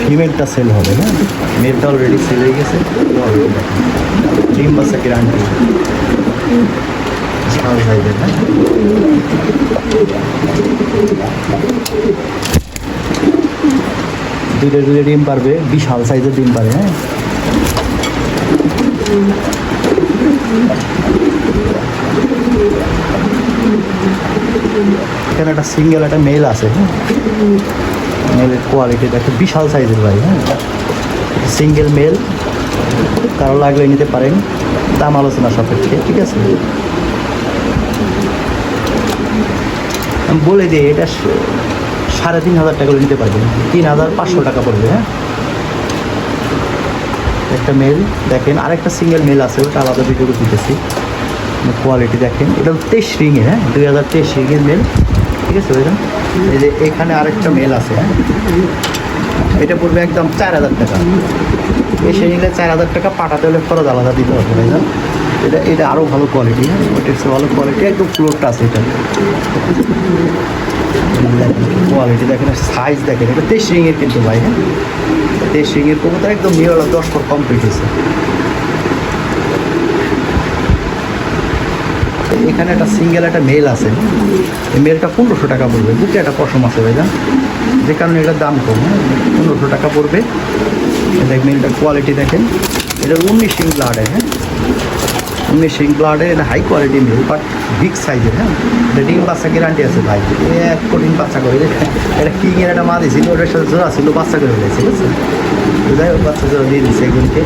ফিমেলটা সেল হবে হ্যাঁ? মেলটা অলরেডি সেল হয়ে গেছে। ডিম বাচ্চা গ্যারান্টি বিশাল সাইজের হ্যাঁ? দুটো দুটো ডিম পারবে, বিশাল সাইজের ডিম পারে হ্যাঁ? এখানে একটা সিঙ্গেল, একটা মেল আছে হ্যাঁ? মেলের কোয়ালিটি দেখো বিশাল সাইজের ভাই হ্যাঁ? সিঙ্গেল মেল কারও লাগলে নিতে পারেন, দাম আলোচনা সাপেক্ষে, ঠিক আছে? আমি বলে দিই, এটা সাড়ে তিন হাজার টাকা নিতে পারবেন, তিন হাজার পাঁচশো টাকা পড়বে হ্যাঁ? একটা মেল দেখেন, আরেকটা সিঙ্গেল মেল আছে, ওটা আলাদা ভিডিও দিতেছি। কোয়ালিটি দেখেন, এটা তেইশ রিংয়ের হ্যাঁ? দুই হাজার তেইশ রিংয়ের মেল ঠিক আছে ওইরকম এই যে এখানে আরেকটা মেল আছে। এটা পড়বে একদম চার হাজার টাকা। এসে নিলে চার হাজার টাকা পাঠাতে হলে খরচ আলাদা দিতে হবে, তাই না? এটা এটা আরও ভালো কোয়ালিটি হ্যাঁ? ওইটার ভালো কোয়ালিটি একদম ফ্লোরটা আছে এটা। কোয়ালিটি দেখেন সাইজ দেখেন, এটা তেইশ রিংয়ের কিন্তু ভাই হ্যাঁ? তেইশ রিংয়ের কবুতর একদম নিরলা দশ কমপ্লিট হয়েছে। এখানে একটা সিঙ্গেল একটা মেল আছে। এই মেলটা পনেরোশো টাকা পড়বে। বুকে একটা পশম আছে ভাই যে কারণে এটার দাম কম হ্যাঁ? পনেরোশো টাকা পড়বে। এটা মেলটার কোয়ালিটি দেখেন। এটা উনিশ ইং ব্লাডে হ্যাঁ? উনিশ ইং ব্লাডে এটা high quality mail but big সাইজের হ্যাঁ? এটা ডিম বাচ্চা গ্যারান্টি আছে ভাই। এক কোটি বাচ্চা করে। এটা কি কিংয়ের একটা মা দিয়েছিল, ওটার সাথে জোড়া ছিল, বাচ্চা করে ফেলেছে ঠিক আছে যাই হোক, বাচ্চা জোড়া দিয়ে দিচ্ছে এগুলিকে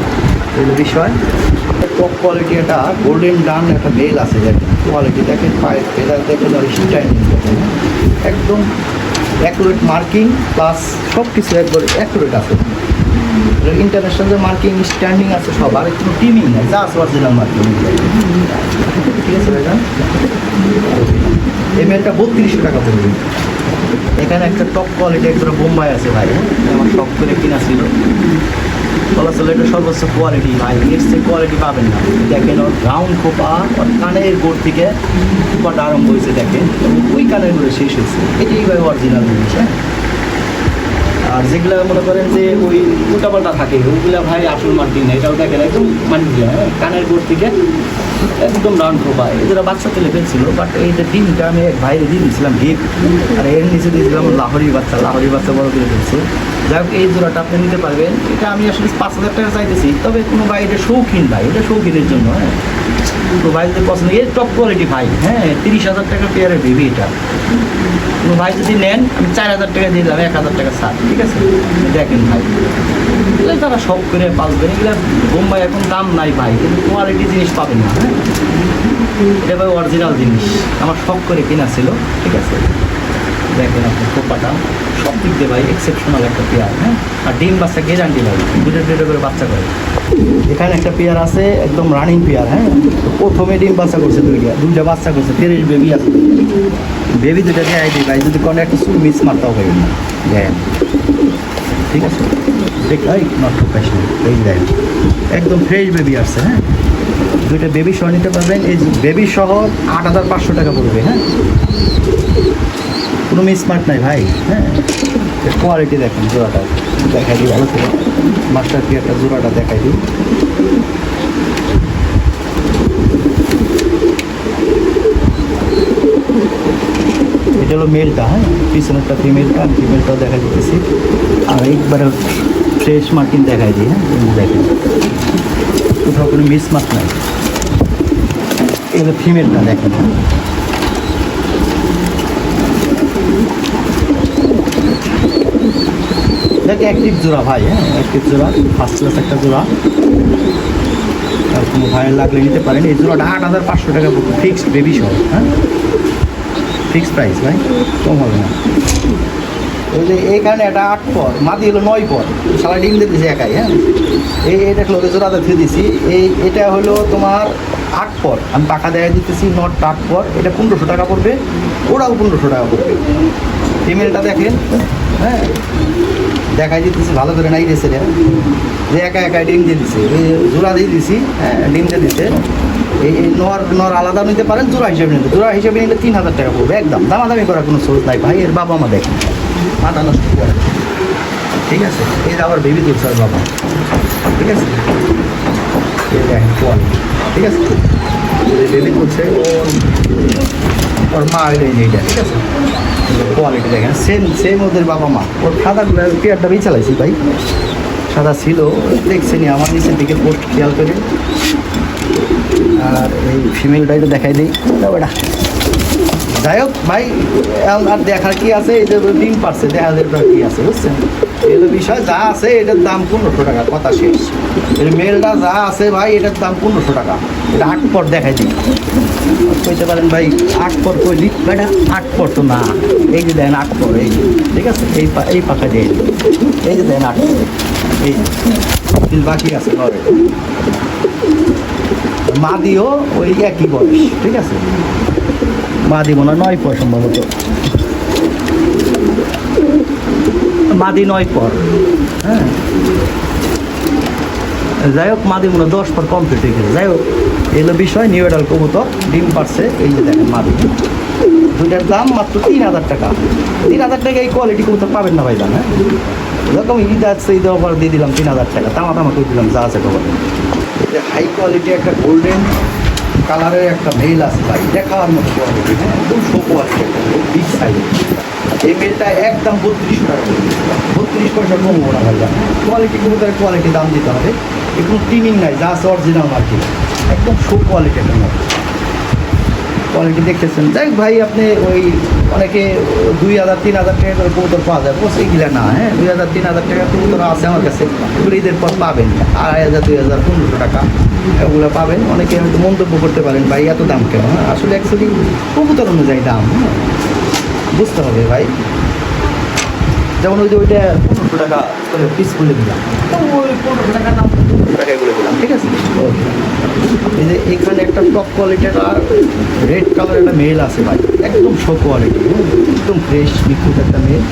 এগুলো বিষয়। টপ কোয়ালিটি একটা গোল্ডেন ডান একটা মেল আছে কোয়ালিটি দেখেন, পায়ের এটা দেখেন, আর স্টাইলিং দেখেন। একদম অ্যাকুরেট মার্কিং প্লাস সব কিছু একবারে অ্যাকুরেট আছে। ইন্টারন্যাশনাল যে মার্কিং স্ট্যান্ডিং আছে সব, আর কোনো টিমিং নেই, যা আছে অরিজিনাল মার্কিং ঠিক আছে ভাইজান এই মেলটা বত্রিশশো টাকা পড়বে। এখানে একটা টপ কোয়ালিটি একটা বোম্বাই আছে ভাই। আমার শখ করে কিনা ছিল। এটা সর্বোচ্চ কোয়ালিটি ভাই চেয়ে কোয়ালিটি পাবেন না। দেখেন ওর রাউন্ড খোপা, ওর কানের গোড় থেকে খোপাটা আরম্ভ হয়েছে, দেখেন। এবং ওই কানের গোড়ে শেষ হয়েছে। এটাই ভাই অরিজিনাল জিনিস হ্যাঁ? আর যেগুলো মনে করেন যে ওই উল্টাপাল্টা থাকে ওইগুলো ভাই আসল মার্কিং না এটাও দেখেন একদম মার্কিং হ্যাঁ? কানের গোড় থেকে একদম রাউন্ড খোপা এদের বাচ্চা তুলে ফেলছিল বাট এই যে ডিমটা আমি এক ভাইরে দিয়ে দিয়েছিলাম গিফট, আর এর নিচে দিয়েছিলাম লাহরি বাচ্চা লাহরি বাচ্চা বড় করে ফেলছে। যাই হোক, এই জোড়াটা আপনি নিতে পারবেন। এটা আমি আসলে পাঁচ হাজার টাকা চাইতেছি, তবে কোনো ভাই এটা শৌখিন ভাই, এটা শৌখিনের জন্য হ্যাঁ? তো ভাই যদি পছন্দ, এর টপ কোয়ালিটি ভাই হ্যাঁ? তিরিশ হাজার টাকা পেয়ারের বেবি এটা। কোনো ভাই যদি নেন, আমি চার হাজার টাকা দিয়ে দিলাম, এক হাজার টাকা ছাড়, ঠিক আছে দেখেন ভাই এগুলো তারা সব করে পালবেন এগুলো বোম্বাই এখন দাম নাই ভাই, কিন্তু কোয়ালিটি জিনিস পাবেন না হ্যাঁ? এটা ভাই অরিজিনাল জিনিস, আমার শখ করে কেনা ছিল, ঠিক আছে? দেখেন আপনি খোপাটা, সব দিক দিয়ে ভাই এক্সেপশনাল একটা পেয়ার হ্যাঁ? আর ডিম বাচ্চা গ্যারান্টি ভাই, দুটো দুটো করে বাচ্চা করে। এখানে একটা পেয়ার আছে, একদম রানিং পেয়ার হ্যাঁ? প্রথমে ডিম বাচ্চা করছে দুইটা দুইটা বাচ্চা করছে, তিরিশ বেবি আছে। বেবি দুটা দেয় দিই ভাই, যদি কোনো একটা সুর মিস মারতেও হবে না ঠিক আছে? দেখ, এই নট প্রফেশনাল এই দেন একদম ফ্রেশ বেবি আসছে হ্যাঁ? দুইটা বেবি সহ নিতে পারবেন, এই বেবি সহ আট হাজার পাঁচশো টাকা পড়বে হ্যাঁ? কোনো মিসমার্ট নাই ভাই হ্যাঁ? কোয়ালিটি দেখেন, জোড়াটা। দেখাই দিই, ভালো করে। মাস্টার কি একটা জোড়াটা দেখাই দিই। এটা হলো মেলটা হ্যাঁ পিছনেরটা ফিমেলটা ফিমেলটাও দেখা দিতেছি আর একবারে ফ্রেশ মার্কিন দেখাই দিই হ্যাঁ? দেখেন। কোথাও কোনো মিসমার্ক নাই। এগুলো ফিমেলটা দেখেন হ্যাঁ? দেখ অ্যাক্টিভ জোড়া ভাই হ্যাঁ? অ্যাক্টিভ জোড়া ফার্স্ট ক্লাস একটা জোড়া। আর কোনো ভাইয়ের লাগলে নিতে পারেন। এই জোড়াটা আট হাজার পাঁচশো টাকা ফিক্সড বেবি সহ হ্যাঁ? ফিক্সড প্রাইস ভাই কম হবে না। ওই যে এইখানে একটা আট পর মাদি হলো নয় পর সারা ডিম দিয়ে দিয়েছি একাই হ্যাঁ? এই এটা হলো জোড়াতে ফিরে দিছি। এই এটা হলো তোমার আট পর আমি টাকা দেখাই দিতেছি নট আট পর এটা পনেরোশো টাকা পড়বে, ওরাও পনেরোশো টাকা পড়বে। ফিমেলটা দেখেন হ্যাঁ? দেখাই দিতেছি, ভালো করে নাই রেসে যে একা একা ডিম দিয়ে দিছে। এই জোড়া দিয়ে দিছি হ্যাঁ ডিম দিয়ে দিছে। এই নর নর আলাদা নিতে পারেন, জোড়া হিসেবে নিতে। জোড়া হিসেবে নিলে তিন হাজার টাকা পড়বে, একদম। দামাদামি করার কোনো সোর্স নাই ভাই, এর বাবা মা দেখেন। মাথা নষ্ট ঠিক আছে? যে আবার বেবি বাবা। ঠিক আছে? ঠিক আছে? ওর ওর মা এটা ঠিক আছে? কোয়ালিটি দেখেন সেম সেম ওদের বাবা মা। ওর ভাই। সাদা ছিল দেখছেনি আমার নিচের দিকে পোস্ট খেয়াল করে আর এই ফিমেলটা একটু দেখাই দিই। এটা যাই হোক ভাই আর দেখার কি আছে? যে ডিম পারছে দেখা যায় কি আছে, বুঝছেন? যে বিষয় যা আছে, এটার দাম পনেরোশো টাকা, কথা শেষ। এর মেলটা যা আছে, ভাই, এটার দাম পনেরোশো টাকা। এটা আট পর দেখাই দিই। কইতে পারেন, ভাই, আট পর কইলি এটা আট পর তো না। এই যে দেন আট পর এই ঠিক আছে? এই পা- এই পাখা দিয়ে এই যে দেন আট পর এই বাকি আছে ঘরে। মাদিও ওই একই বয়স, ঠিক আছে? মাদি মনে হয় নয় পর সম্ভবত। মাদি নয় পর হ্যাঁ? যাই হোক, মাদি মনে দশ পর কমপ্লিট হয়ে গেছে। যাই হোক এলো বিষয় নিউ এডাল কবুতর ডিম পারছে, এই যে দেখেন মাদি। দুইটার দাম মাত্র তিন হাজার টাকা। তিন হাজার টাকা এই কোয়ালিটি কবুতর পাবেন না ভাই দাম হ্যাঁ? এরকম ঈদ আসছে ঈদ অফার দিয়ে দিলাম তিন হাজার টাকা। তামা তামা করে দিলাম, যা আছে খবর। হাই কোয়ালিটি একটা গোল্ডেন কালারের একটা মেল আছে ভাই দেখার মতো কোয়ালিটি হ্যাঁ একদম শো কোয়ালিটি বিগ সাইজ এই মেলটা একদম বত্রিশ টাকা বত্রিশ পয়সা কম না ভাইয়া কোয়ালিটি কবুতরের কোয়ালিটি দাম দিতে হবে। একটু টিমিং নাই, যা আছে অরিজিনাল মার্কেট একদম শো কোয়ালিটি একটা মেল কোয়ালিটি দেখতেছেন। যাই ভাই আপনি ওই অনেকে দুই হাজার তিন হাজার টাকা করে কবুতর পাওয়া যায়। বস এইগুলা না হ্যাঁ দুই হাজার তিন হাজার টাকা কবুতর আছে আমার কাছে। এগুলো ঈদের পর পাবেন। আড়াই হাজার দুই হাজার পনেরোশো টাকা এগুলো পাবেন। অনেকে হয়তো মন্তব্য করতে পারেন ভাই এত দাম কেন? হ্যাঁ, আসলে অ্যাকচুয়ালি কবুতর অনুযায়ী দাম হ্যাঁ। বুঝতে হবে ভাই। যেমন ওই যে ওইটা টাকা করে পিস খুলে দিলাম। দিলাম, ঠিক আছে? এখানে একটা টপ কোয়ালিটির আর রেড কালার একটা মেল আছে ভাই, একদম শো কোয়ালিটি একদম ফ্রেশ নিখুঁত একটা মেল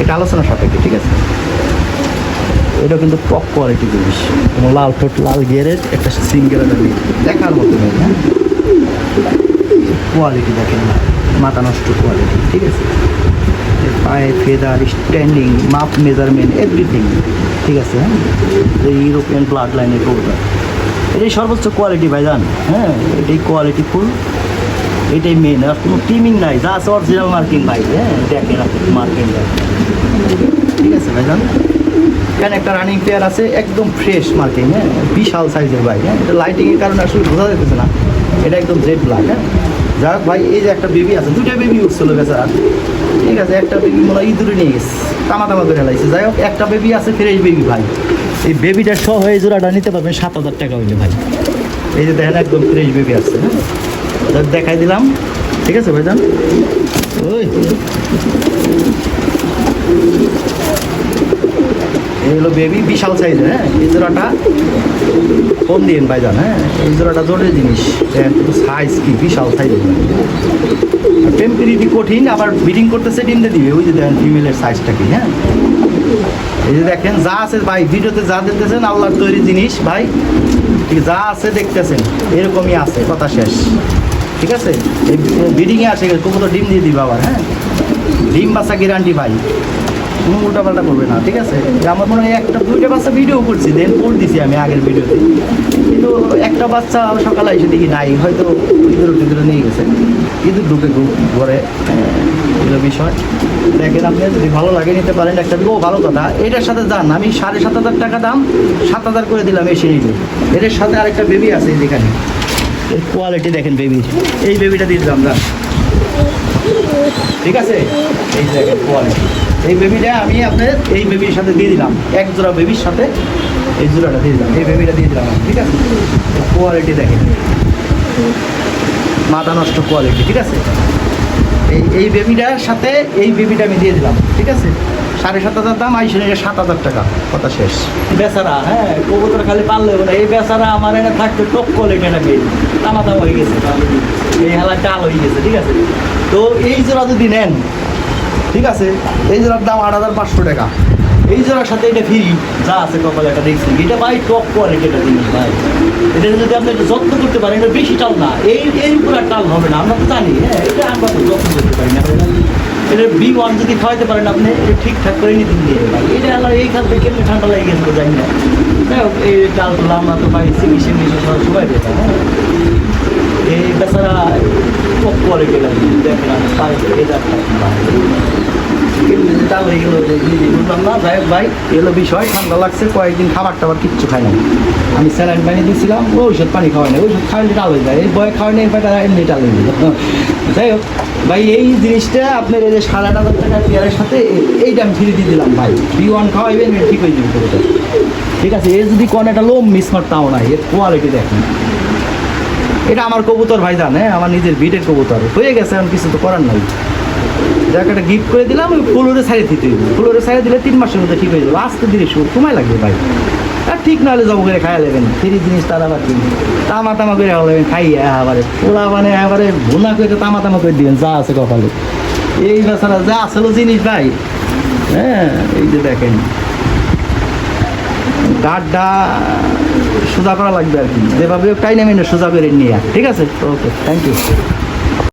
এটা আলোচনা সাপেক্ষে, ঠিক আছে? এটা কিন্তু টপ কোয়ালিটি জিনিস। এবং লাল ঠোঁট, লাল গিয়ারের একটা সিঙ্গেল একটা মেল দেখার মতো মেল হ্যাঁ? কোয়ালিটি দেখেন না, মাথা নষ্ট কোয়ালিটি ঠিক আছে? পায়ে ফেদার স্ট্যান্ডিং মাপ মেজারমেন্ট এভরিথিং ঠিক আছে হ্যাঁ? ইউরোপিয়ান ব্লাড লাইনের কবুতর এটাই সর্বোচ্চ কোয়ালিটি ভাই, জান? হ্যাঁ এটাই কোয়ালিটি ফুল এটাই মেন আর কোনো টিমিং নাই, যা আছে অরিজিনাল মার্কিং ভাই হ্যাঁ? দেখেন মার্কিংটা ঠিক আছে ভাই, জান? এখানে একটা রানিং পেয়ার আছে, একদম ফ্রেশ মার্কিং হ্যাঁ? বিশাল সাইজের ভাই হ্যাঁ? লাইটিংয়ের কারণে আসলে বোঝা যেতেছে না। এটা একদম জেড ব্ল্যাক হ্যাঁ? যাই হোক ভাই, এই যে একটা বেবি আছে, দুইটা বেবি উঠছিল বেচারা ঠিক আছে একটা বেবি মনে হয় ইঁদুরে নিয়ে গেছে তামা তামা করে লাইছে। যাই হোক একটা বেবি আছে ফ্রেশ বেবি ভাই। এই বেবিটা সহ এই জোড়াটা নিতে পারবেন সাত হাজার টাকা হইলে ভাই। এই যে দেখেন একদম ফ্রেশ বেবি আছে হ্যাঁ? দেখাই দিলাম। ঠিক আছে ভাইজান? ওই। এই হলো বেবি বিশাল সাইজের হ্যাঁ? এই জোড়াটা কম দিন ভাইজান হ্যাঁ? এই জোড়াটা জোরের জিনিস। সাইজ কি? বিশাল সাইজের টেম্পারিটি কঠিন, আবার ব্রিডিং করতেছে ডিম দিয়ে দিবে। ওই যে দেখেন ফিমেলের সাইজটা কি হ্যাঁ? এই যে দেখেন, যা আছে ভাই, ভিডিওতে যা দেখতেছেন, আল্লাহর তৈরি জিনিস, ভাই যা আছে দেখতেছেন, এরকমই আছে, কথা শেষ। ঠিক আছে? এই ব্রিডিংয়ে আসে তো ডিম দিয়ে দিবে আবার হ্যাঁ? ডিম বাসা গ্যারান্টি ভাই। কোনো উল্টাপাল্টা করবে না, ঠিক আছে? আমার মনে হয় একটা, দুইটা বাচ্চা ভিডিও করছি দেন কোড দিছি আমি আগের ভিডিওতে কিন্তু একটা বাচ্চা সকালে এসে দেখি নাই, হয়তো ইঁদুর টিঁদুরে নিয়ে গেছে। ইঁদুর ঢুকে ঘরে এগুলো বিষয়। দেখেন আপনি, যদি ভালো লাগে নিতে পারেন, একটা ও ভালো কথা, এটার সাথে যান। আমি সাড়ে সাত হাজার টাকা দাম, সাত হাজার করে দিলাম, এসে নিবে এটার সাথে আরেকটা বেবি আছে যেখানে। এর কোয়ালিটি দেখেন বেবির এই বেবিটা দিয়ে দিলাম দাম ঠিক আছে? এই দেখেন কোয়ালিটি এই বেবিটা আমি আপনার এই বেবির সাথে দিয়ে দিলাম। এক জোড়া বেবির সাথে এই জোড়াটা দিয়ে দিলাম। এই বেবিটা দিয়ে দিলাম ঠিক আছে? কোয়ালিটি দেখেন। মাথা নষ্ট কোয়ালিটি ঠিক আছে? এই এই বেবিটার সাথে এই বেবিটা আমি দিয়ে দিলাম, ঠিক আছে? সাড়ে সাত হাজার দাম, আইসে নিয়ে সাত হাজার টাকা। কথা শেষ। বেচারা হ্যাঁ কবুতর খালি পারলে না। এই বেচারা আমার এখানে থাকতে টপ কোয়ালিটি একটা দামা দাম হয়ে গেছে। এই হেলা ডাল হয়ে গেছে, ঠিক আছে? তো এই জোড়া যদি নেন ঠিক আছে? এই জোড়ার দাম আট হাজার পাঁচশো টাকা। এই জোড়ার সাথে এটা ফ্রি যা আছে কপালে একটা দেখছি। এটা ভাই টপ কোয়ালিটি একটা জিনিস ভাই। এটা যদি আপনি একটু যত্ন করতে পারেন, এটা বেশি টাল না। এই, এর উপর আর টাল হবে না, আমরা তো জানি। হ্যাঁ এটা আমরা তো যত্ন করতে পারি না। এটা বি ওয়ান যদি খাওয়াইতে পারেন আপনি, এটা ঠিকঠাক করে নিতে দিয়ে। ভাই, এটা হলো এই থেকে কেমনি ঠান্ডা লেগে গেছে জানি না। যাই হোক, এই ডালগুলো আমরা তো ভাই সিমি মিশে সবাই দিতাম হ্যাঁ এই ভাই, এলো বিষয়, ঠান্ডা লাগছে, কয়েকদিন খাবার টাবার কিচ্ছু খাই না আমি স্যালাইন পানি দিয়েছিলাম ঔষধ পানি খাওয়াই না ঔষধ খাওয়াইলে ডাল হয়ে যায়, এই বয়ে খাওয়াই না এবার এমনি ডাল হয়ে যাই হোক, ভাই, এই জিনিসটা আপনার এই যে সাড়ে আট টাকা পেয়ারের সাথে, এইটা আমি ফিরে দিয়ে দিলাম, ভাই। বি ওয়ান খাওয়াইবেন ঠিক হয়ে যাবে, ঠিক আছে? এ যদি কোন একটা লোম মিস তাও না, এর কোয়ালিটি দেখেন। এটা আমার কবুতর ভাই জানে আমার নিজের বিটের কবুতর। হয়ে গেছে, এখন কিছু তো করার নাই। যাকে, একটা গিফট করে দিলাম, ওই ফুলোরে সাইডে দিতে ফুলোরে সাইডে দিলে তিন মাসের মধ্যে ঠিক হয়ে যাবে। আস্তে ধীরে শুরু, সময় লাগবে ভাই। আর ঠিক না হলে জব করে খাইয়া নেবেন ফ্রি জিনিস তার আবার কি তামা তামা করে হলেন খাইয়া আবারে। পোলা মানে এবারে ভুনা করে তামা তামা করে দিবেন, যা আছে কপালে। এই বেচারা যা আসলো জিনিস ভাই। হ্যাঁ এই যে দেখেন। গাড্ডা সোজা করা লাগবে আর কি। যেভাবে টাইনামিনে সোজা করে নিয়ে ঠিক আছে? Okay thank you